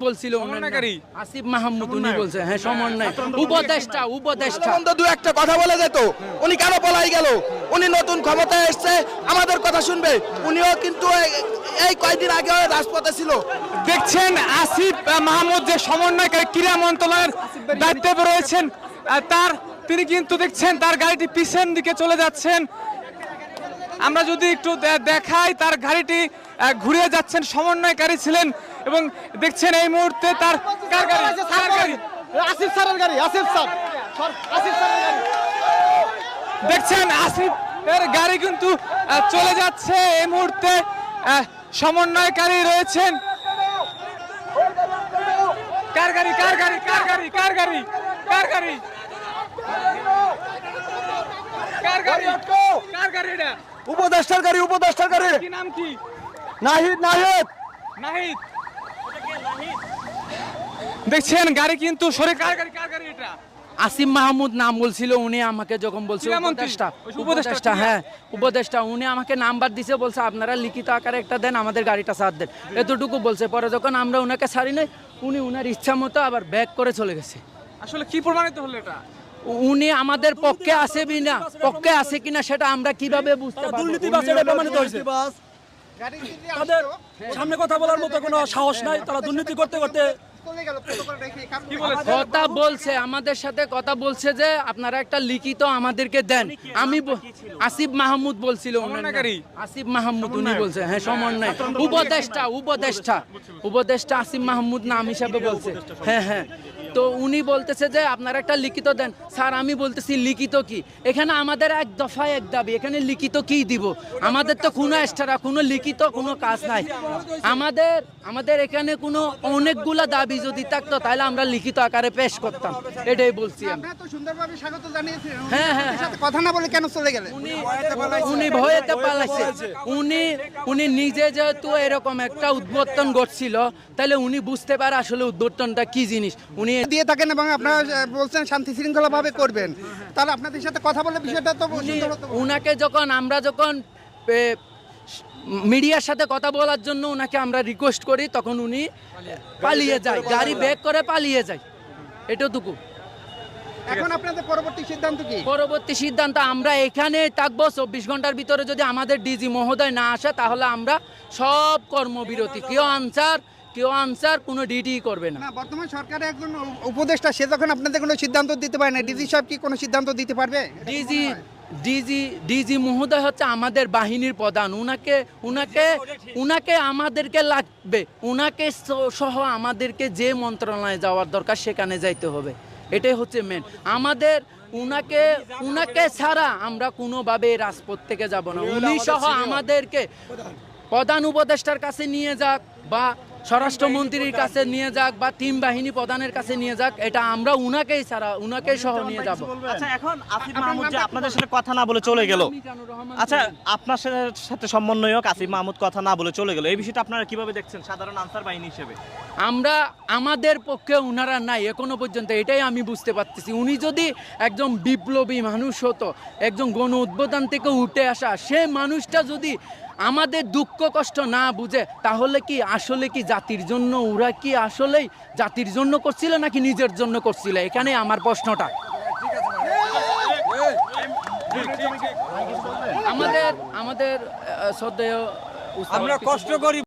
বলছিল? আসিফ মাহমুদ উনি বলছে হ্যাঁ সমন্বয়। উপদেষ্টা উপদেষ্টা। বন্ধু দু একটা কথা বলে যেত উনি কেন পলাই গেল? উনি নতুন ক্ষমতায় এসছে আমাদের কথা শুনবে। উনিও কিন্তু এই- আগে রাজপথে ছিল। দেখছেন আসিফ মাহমুদ যে সমন্বয়কারী ক্রীড়া মন্ত্রণালয়ের দায়িত্বে রয়েছেন তার তিনি কিন্তু দেখছেন তার গাড়িটি পিছন দিকে চলে যাচ্ছেন। আমরা যদি একটু দেখাই তার গাড়িটি ঘুরে যাচ্ছেন সমন্বয়কারী ছিলেন এবং দেখছেন এই মুহূর্তে তার কার গাড়ি? আসিফ স্যারের গাড়ি? আসিফ স্যার আসিফ স্যারের গাড়ি। দেখছেন আসিফ এর গাড়ি কিন্তু চলে যাচ্ছে এই মুহূর্তে সমন্বয়কারী রয়েছেন। কার গাড়ি কার গাড়ি কার গাড়ি কার গাড়ি কার গাড়ি? কার গাড়ি? কার গাড়ি এটা? উপদেষ্টার গাড়ি উপদেষ্টার গাড়ি। কি নাম কি? নাহিদ নাহিদ। নাহিদ। দেখছেন গাড়ি কিন্তু সরে কার গাড়ি কার গাড়ি এটা? আসিফ মাহমুদ নাম বলছিল উনি আমাকে যখন বলছে উপদেষ্টা উপদেষ্টা, হ্যাঁ উপদেষ্টা উনি আমাকে নাম্বার দিছে বলছে আপনারা লিখিত আকারে একটা দেন আমাদের গাড়িটা সাথ দেন। এতটুকু বলছে পরে যখন আমরা ওনাকে ছাড়ি নাই উনি উনার ইচ্ছা মতো আবার ব্যাক করে চলে গেছে। আসলে কি প্রমাণিত হলো এটা? উনি আমাদের পক্ষে আছে কিনা পক্ষে আছে কিনা সেটা আমরা কীভাবে বুঝতে পারব? দুর্নীতিবাজ এটা প্রমাণিত হয়েছে। তাদের সামনে কথা বলার মতো কোনো সাহস নাই তারা দুর্নীতি করতে করতে কথা বলছে আমাদের সাথে কথা বলছে যে আপনারা একটা লিখিত আমাদেরকে দেন। আমি আসিফ মাহমুদ বলছিল? আসিফ মাহমুদ উনি বলছে হ্যাঁ সমন্বয় উপদেষ্টা উপদেষ্টা। উপদেষ্টা আসিফ মাহমুদ নাম হিসাবে বলছে। হ্যাঁ হ্যাঁ। তো উনি বলতেছে যে আপনারা একটা লিখিত দেন। স্যার আমি বলতেছি লিখিত কি? এখানে আমাদের এক দফায় এক দাবি এখানে লিখিত কি দিব? আমাদের তো কোনো এক্সট্রা কোনো লিখিত কোনো কাজ নাই। আমাদের আমাদের এখানে কোনো অনেকগুলো দাবি যদি থাকতো তাহলে আমরা লিখিত আকারে পেশ করতাম। এটাই বলছি আমি। জানিয়েছেন হ্যাঁ, হ্যাঁ, কথা না বলে কেন চলে গেলেন? উনি উনি ভয়েতে পালাইছে। উনি উনি নিজে যেহেতু এরকম একটা উদ্বোধন ঘটছিল তাহলে উনি বুঝতে পারে আসলে উদ্বোধনটা কি জিনিস। উনি দিয়ে থাকেন এবং আপনারা বলছেন শান্তি শৃঙ্খলা ভাবে করবেন। তাহলে আপনাদের সাথে কথা বলে বিষয়টা তো। উনাকে যখন আমরা যখন মিডিয়ার সাথে কথা বলার জন্য উনাকে আমরা রিকোয়েস্ট করি তখন উনি পালিয়ে যায়। গাড়ি ব্যাক করে পালিয়ে যায়। এটুকু এখন আপনাদের পরবর্তী সিদ্ধান্ত কি? পরবর্তী সিদ্ধান্ত আমরা এখানে থাকব। চব্বিশ ঘণ্টার ভিতরে যদি আমাদের ডিজি মহোদয় না আসে তাহলে আমরা সব কর্মবিরতি। কেউ আনসার কেউ আনসার কোনো ডিটি করবে না। না বর্তমান সরকারের একজন উপদেষ্টা সে যখন আপনাদের কোনো সিদ্ধান্ত দিতে পারে না ডিজি সাহেব কি কোনো সিদ্ধান্ত দিতে পারবে? ডিজি ডিজি ডিজি মহোদয় হচ্ছে আমাদের বাহিনীর প্রধান। উনাকে উনাকে উনাকে আমাদেরকে লাগবে। উনাকে সহ আমাদেরকে যে মন্ত্রণালয়ে যাওয়ার দরকার সেখানে যাইতে হবে। এটাই হচ্ছে মেন আমাদের উনাকে উনাকে ছাড়া আমরা কোনোভাবে রাজপথ থেকে যাব না। উনি সহ আমাদেরকে প্রধান উপদেষ্টার কাছে নিয়ে যাক বা স্বরাষ্ট্রমন্ত্রীর কাছে নিয়ে যাক বা তিন বাহিনী প্রধানের কাছে নিয়ে যাক এটা আমরা উনাকেই ছাড়া উনাকেই সহ নিয়ে যাব। আচ্ছা এখন আসিফ মাহমুদ যে আপনাদের সাথে কথা না বলে চলে গেল। আচ্ছা আপনার সাথে- সাথে সমন্বয়ক আসিফ মাহমুদ কথা না বলে চলে গেল। এই বিষয়টা আপনারা কীভাবে দেখছেন? সাধারণ আনসার বাহিনী হিসেবে। আমরা আমাদের পক্ষে উনারা নাই এখনও পর্যন্ত এটাই আমি বুঝতে পারতেছি। উনি যদি একজন বিপ্লবী মানুষ হতো একজন গণ উদ্বোধন থেকে উঠে আসা সে মানুষটা যদি আমাদের দুঃখ কষ্ট না বুঝে তাহলে কি আসলে কি জাতির জন্য ওরা কি আসলেই জাতির জন্য করছিল নাকি নিজের জন্য করছিল? এখানে আমার প্রশ্নটা। আমাদের আমাদের শ্রদ্ধেয় আমরা কষ্ট করি